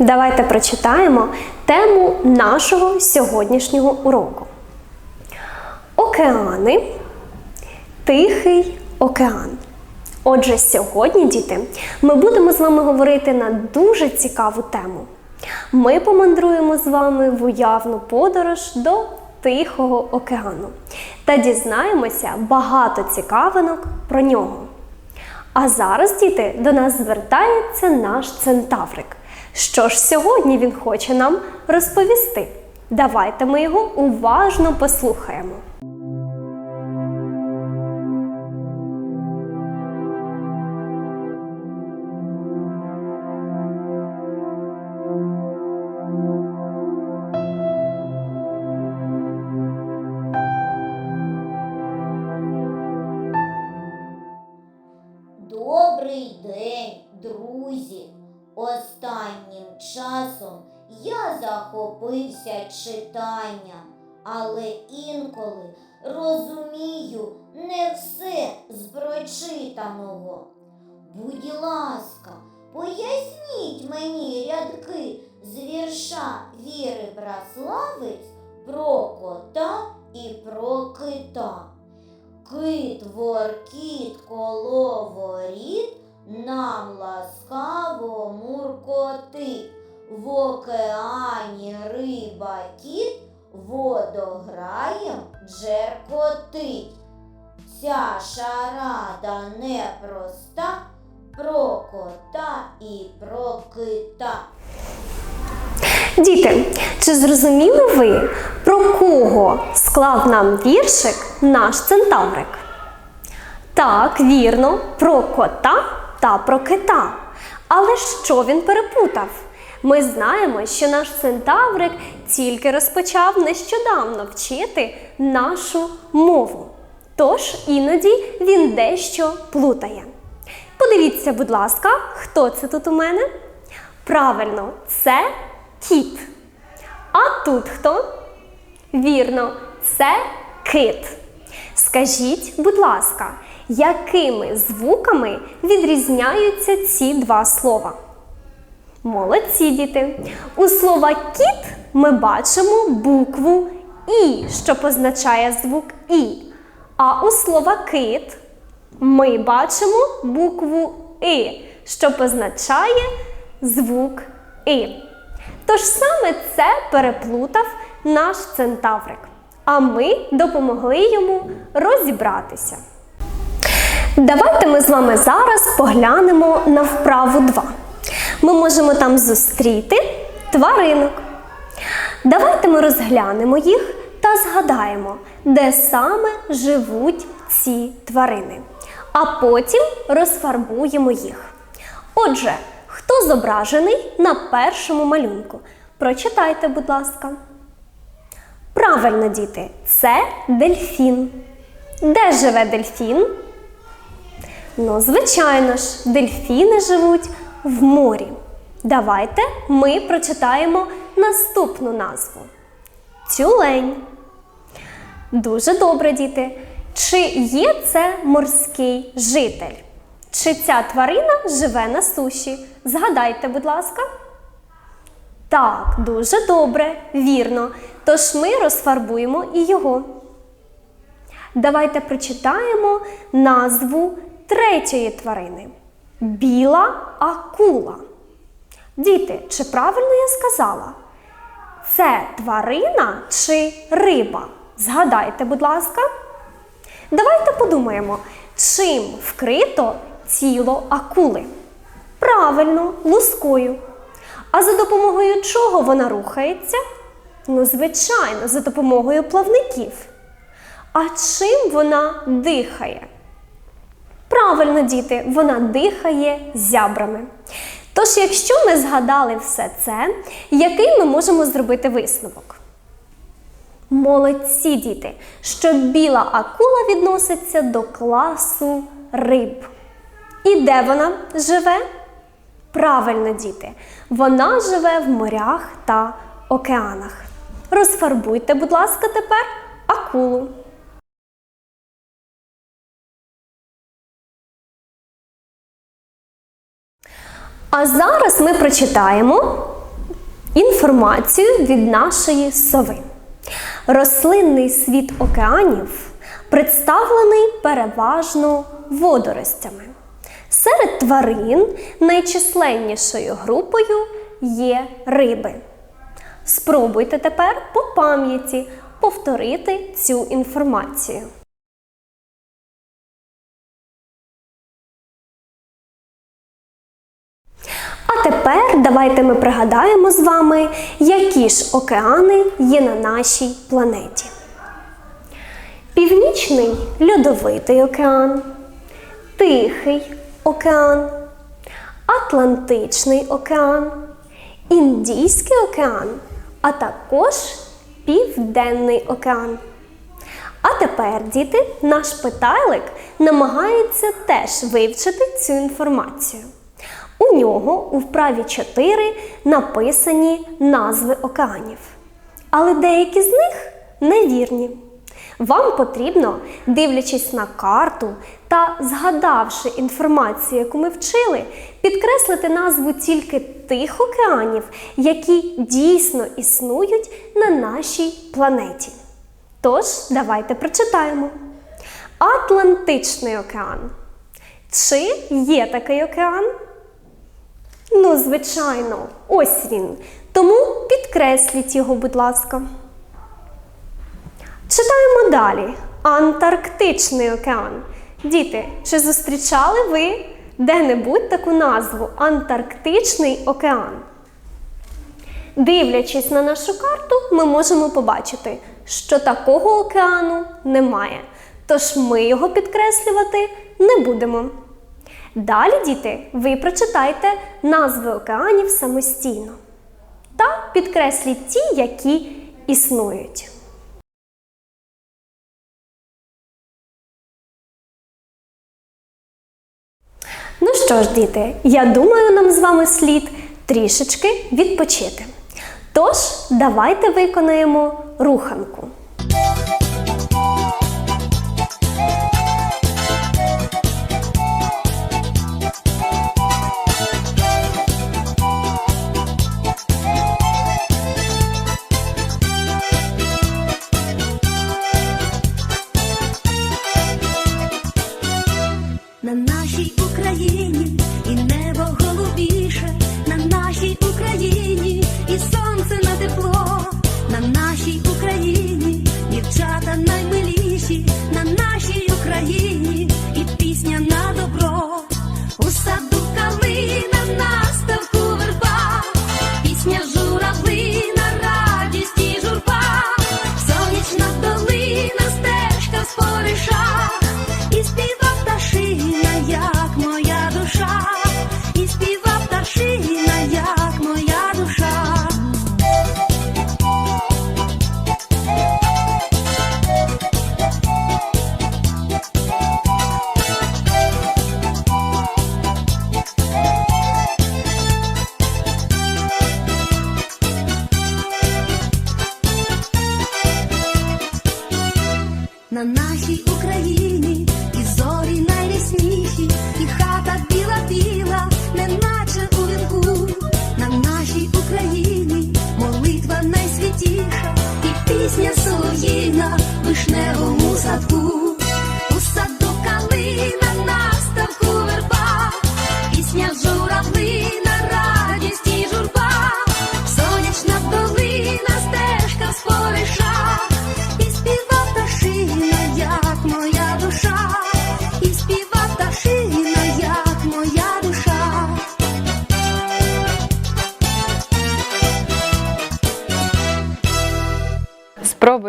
Давайте прочитаємо тему нашого сьогоднішнього уроку. Океани, Тихий океан. Отже, сьогодні, діти, ми будемо з вами говорити на дуже цікаву тему. Ми помандруємо з вами в уявну подорож до Тихого океану та дізнаємося багато цікавинок про нього. А зараз, діти, до нас звертається наш центаврик. Що ж сьогодні він хоче нам розповісти? Давайте ми його уважно послухаємо. Захопився читанням, але інколи розумію не все з прочитаного. Будь ласка, чи зрозуміли ви, про кого склав нам віршик наш центаврик? Так, вірно, про кота та про кита. Але що він перепутав? Ми знаємо, що наш центаврик тільки розпочав нещодавно вчити нашу мову. Тож іноді він дещо плутає. Подивіться, будь ласка, хто це тут у мене? Правильно, це кіт. А тут хто? Вірно, це кит. Скажіть, будь ласка, якими звуками відрізняються ці два слова? Молодці діти. У слова кіт ми бачимо букву І, що позначає звук І. А у слова кит ми бачимо букву И, що позначає звук І. Тож саме це переплутав наш центаврик. А ми допомогли йому розібратися. Давайте ми з вами зараз поглянемо на вправу 2. Ми можемо там зустріти тваринок. Давайте ми розглянемо їх та згадаємо, де саме живуть ці тварини. А потім розфарбуємо їх. Отже, хто зображений на першому малюнку? Прочитайте, будь ласка. Правильно, діти, це дельфін. Де живе дельфін? Ну, звичайно ж, дельфіни живуть в морі. Давайте ми прочитаємо наступну назву. Тюлень. Дуже добре, діти. Чи є це морський житель? Чи ця тварина живе на суші? Згадайте, будь ласка. Так, дуже добре, вірно. Тож ми розфарбуємо і його. Давайте прочитаємо назву третьої тварини. Біла акула. Діти, чи правильно я сказала? Це тварина чи риба? Згадайте, будь ласка. Давайте подумаємо, чим вкрито тіло акули. Правильно, лускою. А за допомогою чого вона рухається? Ну, звичайно, за допомогою плавників. А чим вона дихає? Правильно, діти, вона дихає зябрами. Тож, якщо ми згадали все це, який ми можемо зробити висновок? Молодці діти, що біла акула відноситься до класу риб. І де вона живе? Правильно, діти, вона живе в морях та океанах. Розфарбуйте, будь ласка, тепер акулу. А зараз ми прочитаємо інформацію від нашої сови. Рослинний світ океанів представлений переважно водоростями. Серед тварин найчисленнішою групою є риби. Спробуйте тепер по пам'яті повторити цю інформацію. А тепер давайте ми пригадаємо з вами, які ж океани є на нашій планеті. Північний льодовитий океан, Тихий океан, Атлантичний океан, Індійський океан, а також Південний океан. А тепер, діти, наш питайлик намагається теж вивчити цю інформацію. У нього у вправі 4 написані назви океанів. Але деякі з них невірні. Вам потрібно, дивлячись на карту та згадавши інформацію, яку ми вчили, підкреслити назву тільки тих океанів, які дійсно існують на нашій планеті. Тож, давайте прочитаємо. Атлантичний океан. Чи є такий океан? Ну, звичайно, ось він. Тому підкресліть його, будь ласка. Читаємо далі. Антарктичний океан. Діти, чи зустрічали ви де-небудь таку назву Антарктичний океан? Дивлячись на нашу карту, ми можемо побачити, що такого океану немає. Тож ми його підкреслювати не будемо. Далі, діти, ви прочитайте назви океанів самостійно та підкресліть ті, які існують. Ну що ж, діти, я думаю, нам з вами слід трішечки відпочити. Тож, давайте виконаємо руханку.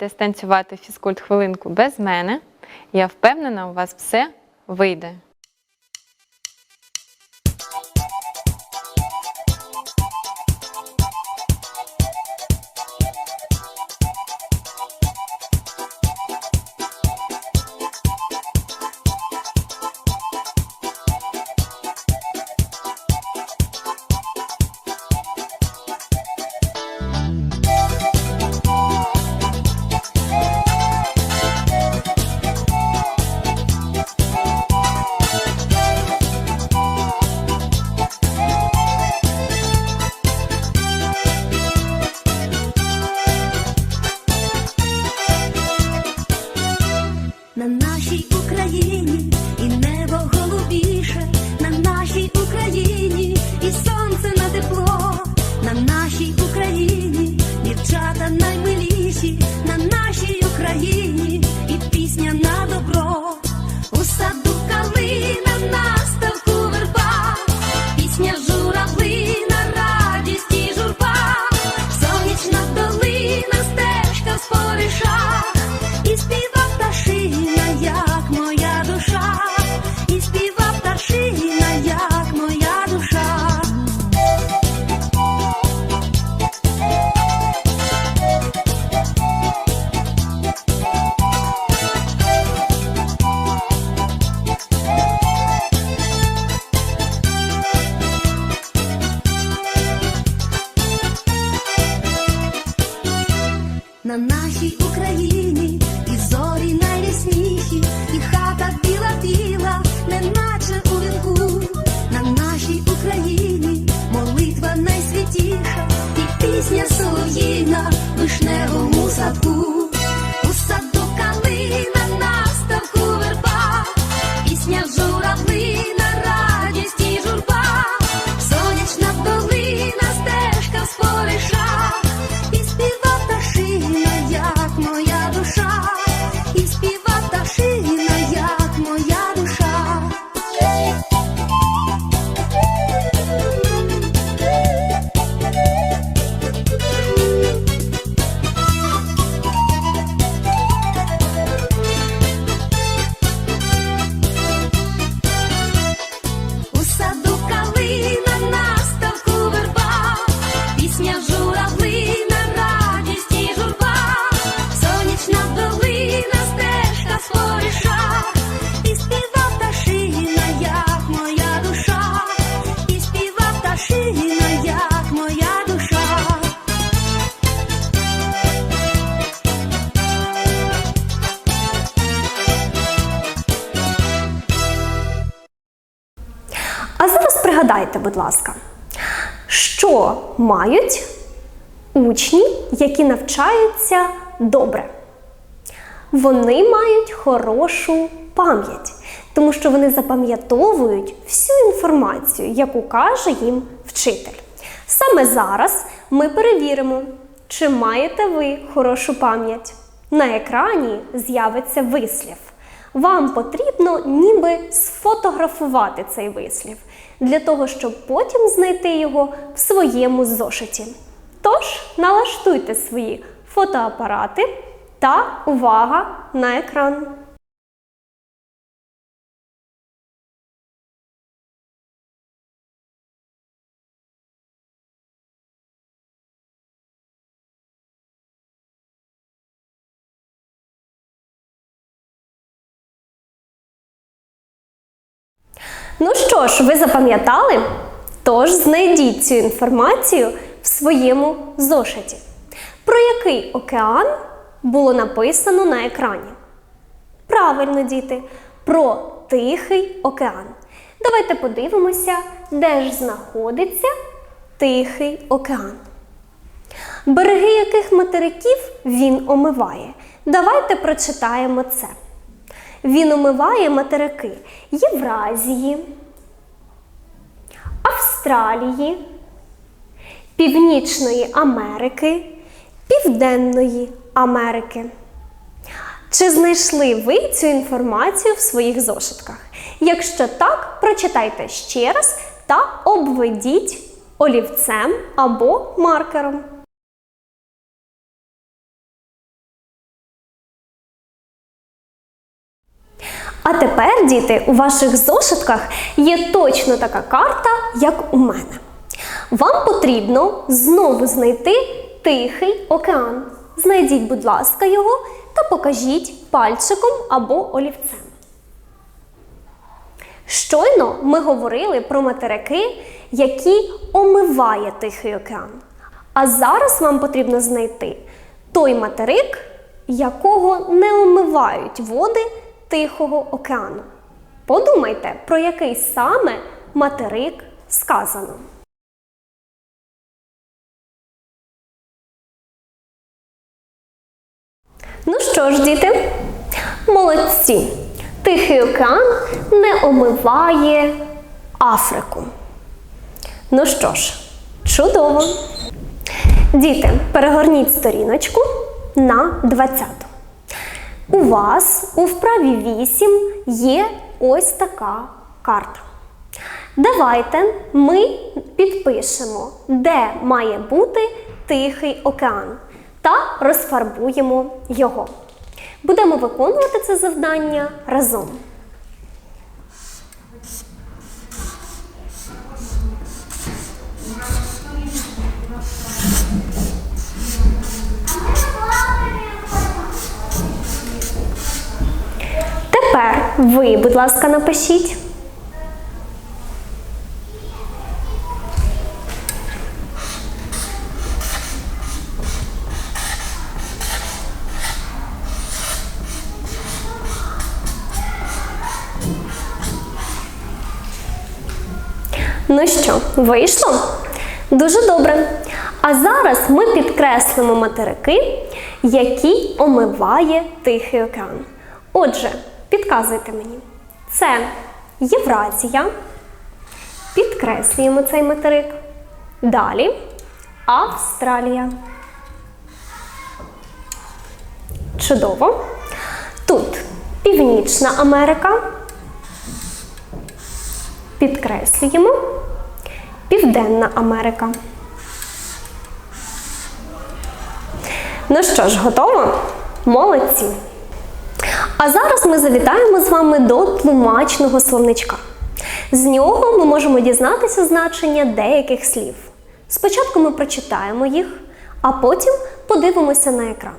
Спробуйте станцювати фізкульт хвилинку без мене. Я впевнена, у вас все вийде. На нашій Україні, і зорі найясніші, і хата біла біла, неначе у вінку, на нашій Україні молитва найсвятіша, і пісня солов'їна вишневому садку. У саду калина мають учні, які навчаються добре? Вони мають хорошу пам'ять, тому що вони запам'ятовують всю інформацію, яку каже їм вчитель. Саме зараз ми перевіримо, чи маєте ви хорошу пам'ять. На екрані з'явиться вислів. Вам потрібно ніби сфотографувати цей вислів для того, щоб потім знайти його в своєму зошиті. Тож налаштуйте свої фотоапарати та увага на екран. Ну що ж, ви запам'ятали? Тож знайдіть цю інформацію в своєму зошиті. Про який океан було написано на екрані? Правильно, діти, про Тихий океан. Давайте подивимося, де ж знаходиться Тихий океан. Береги яких материків він омиває? Давайте прочитаємо це. Він омиває материки Євразії, Австралії, Північної Америки, Південної Америки. Чи знайшли ви цю інформацію в своїх зошитках? Якщо так, прочитайте ще раз та обведіть олівцем або маркером. Тепер, діти, у ваших зошитках є точно така карта, як у мене. Вам потрібно знову знайти Тихий океан. Знайдіть, будь ласка, його та покажіть пальчиком або олівцем. Щойно ми говорили про материки, які омиває Тихий океан. А зараз вам потрібно знайти той материк, якого не омивають води Тихого океану. Подумайте, про який саме материк сказано. Ну що ж, діти, молодці! Тихий океан не омиває Африку. Ну що ж, чудово! Діти, перегорніть сторіночку на 20. У вас у вправі 8 є ось така карта. Давайте ми підпишемо, де має бути Тихий океан, та розфарбуємо його. Будемо виконувати це завдання разом. ви, будь ласка, напишіть. Ну що, вийшло? Дуже добре. А зараз ми підкреслимо материки, які омиває Тихий океан. Отже, підказуйте мені. Це Євразія. Підкреслюємо цей материк. Далі Австралія. Чудово. Тут Північна Америка. Підкреслюємо. Південна Америка. Ну що ж, готово? Молодці! А зараз ми завітаємо з вами до тлумачного словничка. З нього ми можемо дізнатися значення деяких слів. Спочатку ми прочитаємо їх, а потім подивимося на екран.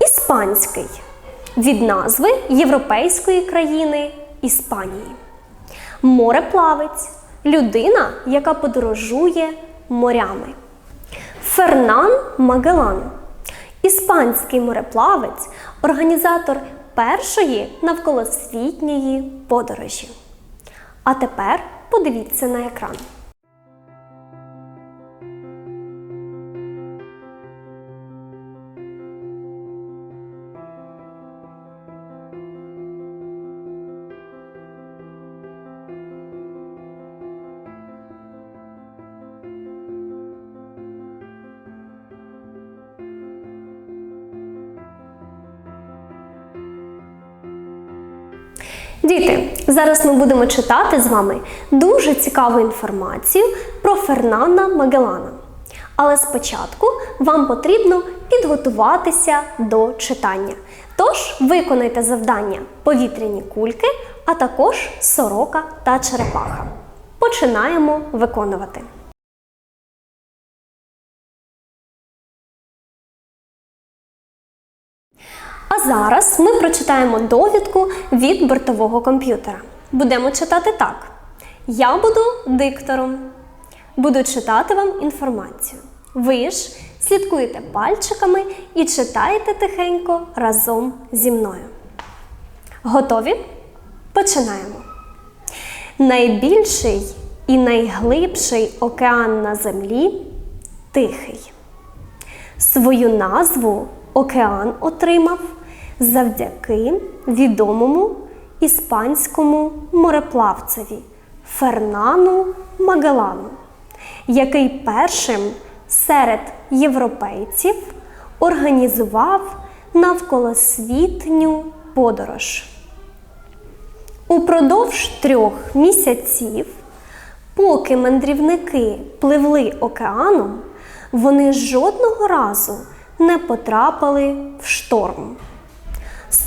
Іспанський від назви європейської країни Іспанії. Мореплавець людина, яка подорожує морями. Фернан Магелан іспанський мореплавець, організатор першої навколосвітньої подорожі. А тепер подивіться на екран. Діти, зараз ми будемо читати з вами дуже цікаву інформацію про Фернана Магеллана. Але спочатку вам потрібно підготуватися до читання. Тож виконайте завдання повітряні кульки, а також сорока та черепаха. Починаємо виконувати. Зараз ми прочитаємо довідку від бортового комп'ютера. Будемо читати так: Я буду диктором. Буду читати вам інформацію. Ви ж слідкуєте пальчиками і читаєте тихенько разом зі мною. Готові? Починаємо. Найбільший і найглибший океан на землі тихий. Свою назву океан отримав завдяки відомому іспанському мореплавцеві Фернану Магеллану, який першим серед європейців організував навколосвітню подорож. Упродовж трьох місяців, поки мандрівники пливли океаном, вони жодного разу не потрапили в шторм.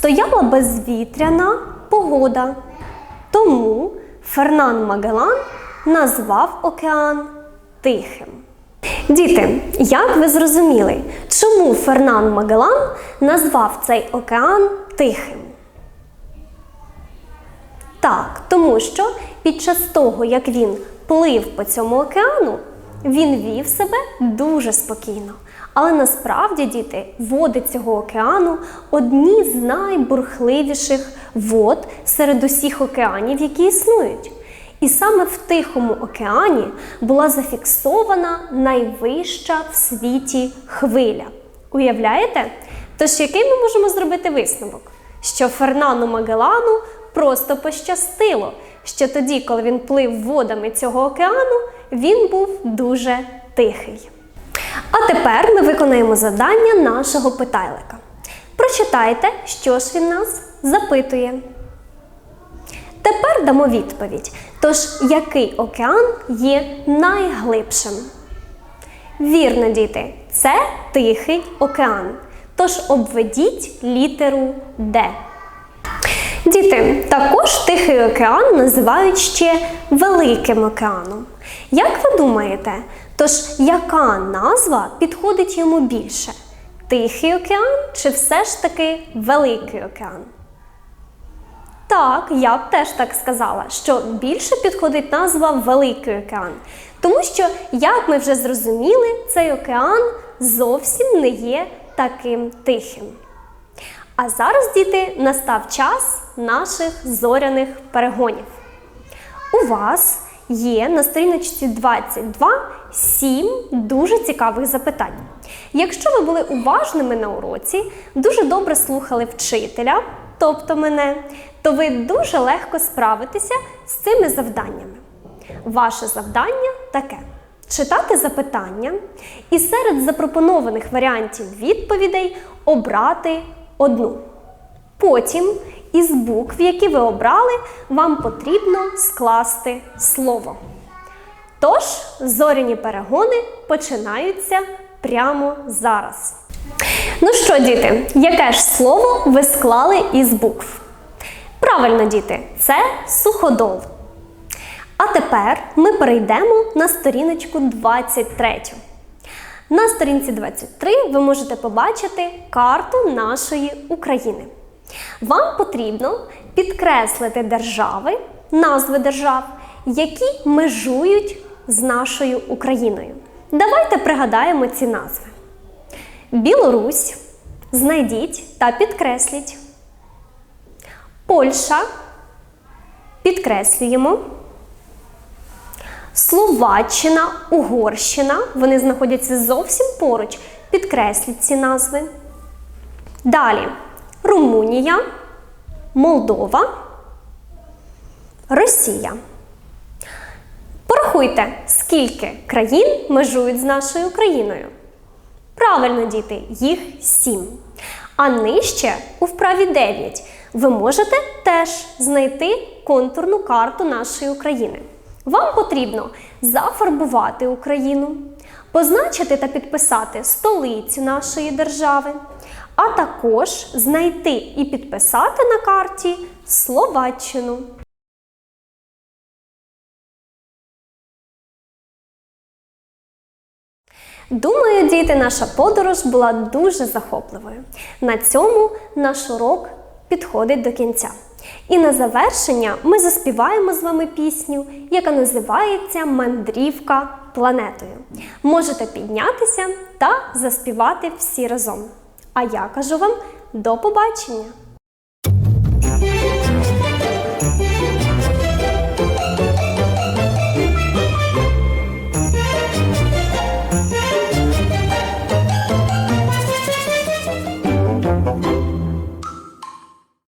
Стояла безвітряна погода, тому Фернан Магеллан назвав океан Тихим. Діти, як ви зрозуміли, чому Фернан Магеллан назвав цей океан Тихим? Так, тому що під час того, як він плив по цьому океану, він вів себе дуже спокійно. Але насправді, діти, води цього океану одні з найбурхливіших вод серед усіх океанів, які існують. І саме в Тихому океані була зафіксована найвища в світі хвиля. Уявляєте? Тож який ми можемо зробити висновок? Що Фернану Магеллану просто пощастило, що тоді, коли він плив водами цього океану, він був дуже тихий. А тепер ми виконаємо завдання нашого питайлика. Прочитайте, що ж він нас запитує. Тепер дамо відповідь. Тож, який океан є найглибшим? Вірно, діти, це Тихий океан. Тож обведіть літеру Д. Діти, також Тихий океан називають ще Великим океаном. Як ви думаєте, тож яка назва підходить йому більше? Тихий океан чи все ж таки Великий океан? Так, я б теж так сказала, що більше підходить назва Великий океан. Тому що, як ми вже зрозуміли, цей океан зовсім не є таким тихим. А зараз, діти, настав час наших зоряних перегонів. У вас є на сторіночці 22 сім дуже цікавих запитань. Якщо ви були уважними на уроці, дуже добре слухали вчителя, тобто мене, то ви дуже легко справитеся з цими завданнями. Ваше завдання таке: читати запитання і серед запропонованих варіантів відповідей обрати одну. Потім із букв, які ви обрали, вам потрібно скласти слово. Тож зоряні перегони починаються прямо зараз. Ну що, діти, яке ж слово ви склали із букв? Правильно, діти, це суходол. А тепер ми перейдемо на сторіночку 23. На сторінці 23 ви можете побачити карту нашої України. Вам потрібно підкреслити держави, назви держав, які межують з нашою Україною. Давайте пригадаємо ці назви. Білорусь. Знайдіть та підкресліть. Польща. Підкреслюємо. Словаччина, Угорщина. Вони знаходяться зовсім поруч. Підкресліть ці назви. Далі Румунія, Молдова, Росія. Порахуйте, скільки країн межують з нашою країною. Правильно, діти, їх сім. А нижче у вправі 9 ви можете теж знайти контурну карту нашої України. Вам потрібно зафарбувати Україну, позначити та підписати столицю нашої держави, а також знайти і підписати на карті Словаччину. Думаю, діти, наша подорож була дуже захопливою. На цьому наш урок підходить до кінця. І на завершення ми заспіваємо з вами пісню, яка називається Мандрівка планетою. Можете піднятися та заспівати всі разом. А я кажу вам до побачення!